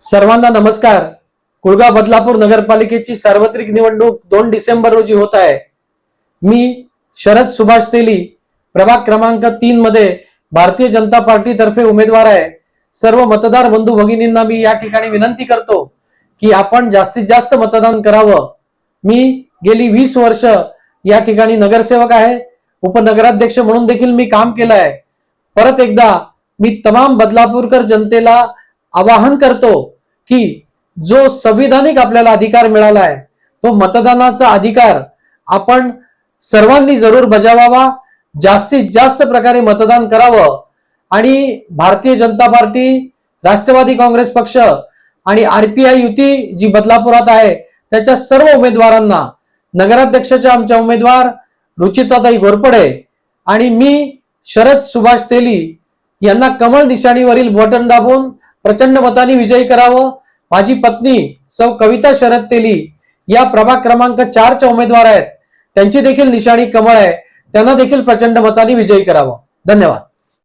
सर्वांना नमस्कार. कुळगाव बदलापूर नगरपालिकेची सार्वत्रिक निवडणूक दोन डिसेंबर रोजी होत आहे. मी शरद सुभाष तेली प्रभाग क्रमांक तीन मध्ये भारतीय जनता पार्टीतर्फे उमेदवार आहे. सर्व मतदार बंधू भगिनींना मी या ठिकाणी विनंती करतो की आपण जास्तीत जास्त मतदान करावं. मी गेली वीस वर्ष या ठिकाणी नगरसेवक आहे. उपनगराध्यक्ष म्हणून देखील मी काम केलं आहे परत एकदा मी तमाम बदलापूरकर जनतेला आवाहन करतो की जो संविधानिक आपल्याला अधिकार मिळाला आहे तो मतदानाचा अधिकार आपण सर्वांनी जरूर बजावावा जास्तीत जास्त प्रकारे मतदान करावं आणि भारतीय जनता पार्टी राष्ट्रवादी काँग्रेस पक्ष आणि आरपीआय युती जी बदलापुरात आहे त्याच्या सर्व उमेदवारांना नगराध्यक्षाच्या आमच्या उमेदवार रुचिताताई घोरपडे आणि मी शरद सुभाष तेली यांना कमळ निशाणीवरील बटन दाबून प्रचंड मताने विजयी करावं. माझी पत्नी सौ कविता शरद तेली या प्रभाग क्रमांक चारच्या उमेदवार आहेत. त्यांची देखील निशाणी कमळ आहे. त्यांना देखील प्रचंड मताने विजयी करावं. धन्यवाद.